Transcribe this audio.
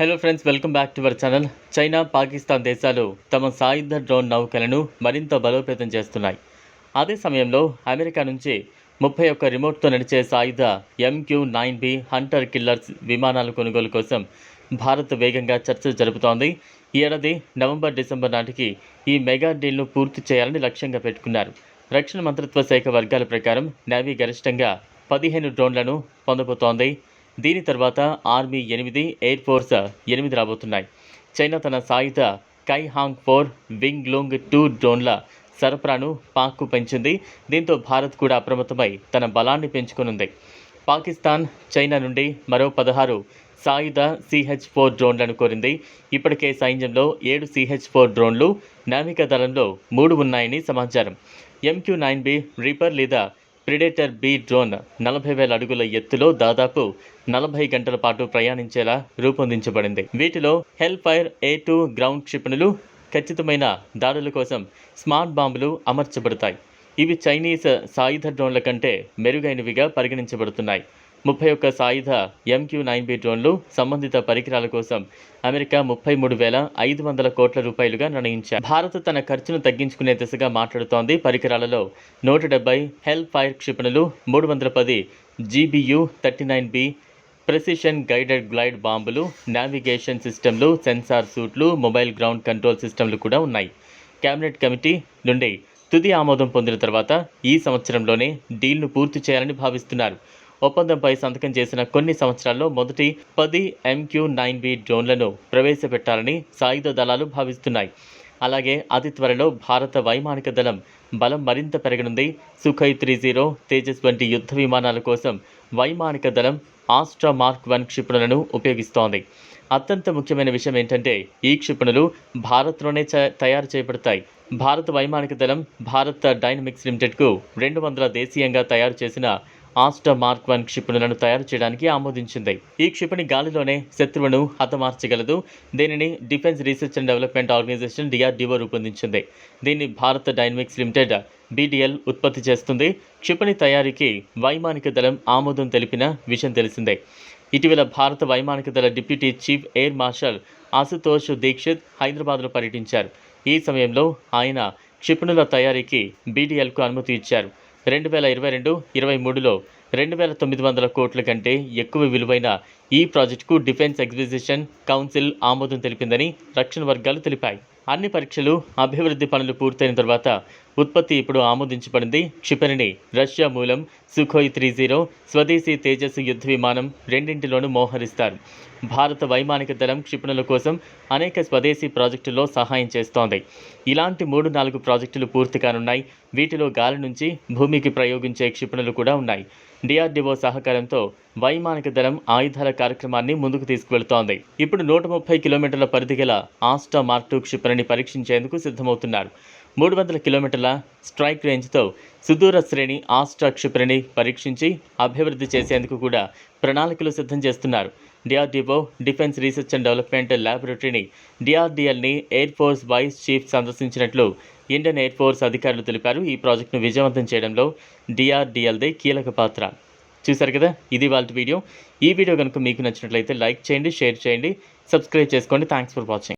Hello friends welcome back to our channel China Pakistan దేశాలు తమ సాయుధ డ్రోన్ నౌకలను మరింత బలోపేతం చేస్తున్నాయి. అదే సమయంలో అమెరికా నుంచి ముప్పై ఒక్క రిమోట్తో నడిచే సాయుధ MQ nine B hunter killers విమానాల కొనుగోలు కోసం భారత్ వేగంగా చర్చలు జరుపుతోంది. ఈ ఏడాది నవంబర్ డిసెంబర్ నాటికి ఈ మెగా డీల్ను పూర్తి చేయాలని లక్ష్యంగా పెట్టుకున్నారు. రక్షణ మంత్రిత్వ శాఖ వర్గాల ప్రకారం నేవీ గరిష్టంగా పదిహేను డ్రోన్లను పొందబోతోంది. దీని తర్వాత ఆర్మీ ఎనిమిది ఎయిర్ ఫోర్స్ ఎనిమిది రాబోతున్నాయి. చైనా తన సాయుధ Cai Hong four Wing Loong two డ్రోన్ల సరఫరాను పాక్కు పెంచింది. దీంతో భారత్ కూడా అప్రమత్తమై తన బలాన్ని పెంచుకునుంది. పాకిస్తాన్ చైనా నుండి మరో పదహారు సాయుధ సిహెచ్ ఫోర్ డ్రోన్లను కోరింది. ఇప్పటికే సైన్యంలో ఏడు సిహెచ్ ఫోర్ డ్రోన్లు నావికా దళంలో మూడు ఉన్నాయని సమాచారం. ఎంక్యూ నైన్ బి రీపర్ లేదా ప్రిడేటర్ బి డ్రోన్ నలభై వేల అడుగుల ఎత్తులో దాదాపు నలభై గంటల పాటు ప్రయాణించేలా రూపొందించబడింది. వీటిలో Hellfire A to ground క్షిపణులు ఖచ్చితమైన దాడుల కోసం స్మార్ట్ బాంబులు అమర్చబడతాయి. ఇవి చైనీస్ సాయుధ డ్రోన్ల కంటే మెరుగైనవిగా పరిగణించబడుతున్నాయి. ముప్పై ఒక్క సాయుధ ఎంక్యూ నైన్ బి డ్రోన్లు సంబంధిత పరికరాల కోసం అమెరికా ముప్పై మూడు వేల ఐదు వందల కోట్ల రూపాయలుగా నిర్ణయించారు. భారత్ తన ఖర్చును తగ్గించుకునే దిశగా మాట్లాడుతోంది. పరికరాలలో నూట డెబ్బై హెల్ ఫైర్ క్షిపణులు మూడు వందల పది GBU thirty nine B precision guided glide బాంబులు నావిగేషన్ సిస్టమ్లు సెన్సార్ సూట్లు మొబైల్ గ్రౌండ్ కంట్రోల్ సిస్టమ్లు కూడా ఉన్నాయి. కేబినెట్ కమిటీ నుండి తుది ఆమోదం పొందిన తర్వాత ఈ సంవత్సరంలోనే డీల్ను పూర్తి చేయాలని భావిస్తున్నారు. ఒప్పందంపై సంతకం చేసిన కొన్ని సంవత్సరాల్లో మొదటి పది ఎంక్యూ నైన్ బి డ్రోన్లను ప్రవేశపెట్టాలని సాయుధ దళాలు భావిస్తున్నాయి. అలాగే అతి త్వరలో భారత వైమానిక దళం బలం మరింత పెరగనుంది. సుఖై త్రీ జీరో తేజస్ వంటి యుద్ధ విమానాల కోసం వైమానిక దళం ఆస్ట్రా మార్క్ వన్ క్షిపణులను ఉపయోగిస్తోంది. అత్యంత ముఖ్యమైన విషయం ఏంటంటే ఈ క్షిపణులు భారత్లోనే చ- తయారు చేయబడతాయి. భారత వైమానిక దళం భారత్ డైనమిక్స్ లిమిటెడ్కు రెండు వందల దేశీయంగా తయారు చేసిన ఆస్టర్ మార్క్ వన్ క్షిపణులను తయారు చేయడానికి ఆమోదించింది. ఈ క్షిపణి గాలిలోనే శత్రువును హతమార్చగలదు. దీనిని defence research and development organisation DRDO రూపొందించింది. దీన్ని భారత్ డైనమిక్స్ లిమిటెడ్ బీడీఎల్ ఉత్పత్తి చేస్తుంది. క్షిపణి తయారీకి వైమానిక దళం ఆమోదం తెలిపిన విషయం తెలిసిందే. ఇటీవల భారత వైమానిక దళ deputy chief air marshal Ashutosh Dikshit హైదరాబాద్లో పర్యటించారు. ఈ సమయంలో ఆయన క్షిపణుల తయారీకి బీడీఎల్కు అనుమతి ఇచ్చారు. రెండు వేల ఇరవై రెండు ఇరవై మూడులో రెండు వేల తొమ్మిది వందల కోట్ల కంటే ఎక్కువ విలువైన ఈ ప్రాజెక్టుకు డిఫెన్స్ ఎగ్జిబిషన్ కౌన్సిల్ ఆమోదం తెలిపిందని రక్షణ వర్గాలు తెలిపాయి. అన్ని పరీక్షలు అభివృద్ధి పనులు పూర్తయిన తర్వాత ఉత్పత్తి ఇప్పుడు ఆమోదించబడింది. క్షిపణిని రష్యా మూలం సుఖోయ్ త్రీ జీరో స్వదేశీ తేజస్ యుద్ధ విమానం రెండింటిలోనూ మోహరిస్తారు. భారత వైమానిక దళం క్షిపణుల కోసం అనేక స్వదేశీ ప్రాజెక్టుల్లో సహాయం చేస్తోంది. ఇలాంటి మూడు నాలుగు ప్రాజెక్టులు పూర్తి కానున్నాయి. వీటిలో గాలి నుంచి భూమికి ప్రయోగించే క్షిపణులు కూడా ఉన్నాయి. డిఆర్డిఓ సహకారంతో వైమానిక దళం ఆయుధాల కార్యక్రమాన్ని ముందుకు తీసుకువెళుతోంది. ఇప్పుడు నూట ముప్పై కిలోమీటర్ల పరిధి గల ఆస్టా మార్క్ టూ క్షిపణిని పరీక్షించేందుకు సిద్ధమవుతున్నారు. మూడు వందల కిలోమీటర్ల స్ట్రైక్ రేంజ్తో సుదూర శ్రేణి ఆస్ట్రా క్షిపణిని పరీక్షించి అభివృద్ధి చేసేందుకు కూడా ప్రణాళికలు సిద్ధం చేస్తున్నారు. DRDO defence research and development ల్యాబొరేటరీని డిఆర్డిఎల్ని ఎయిర్ ఫోర్స్ వైస్ చీఫ్ సందర్శించినట్లు ఇండియన్ ఎయిర్ ఫోర్స్ అధికారులు తెలిపారు. ఈ ప్రాజెక్టును విజయవంతం చేయడంలో డిఆర్డిఎల్దే కీలక పాత్ర. చూశారు కదా? ఇది వాళ్ళ వీడియో. ఈ వీడియో కనుక మీకు నచ్చినట్లయితే లైక్ చేయండి షేర్ చేయండి సబ్స్క్రైబ్ చేసుకోండి. Thanks for watching.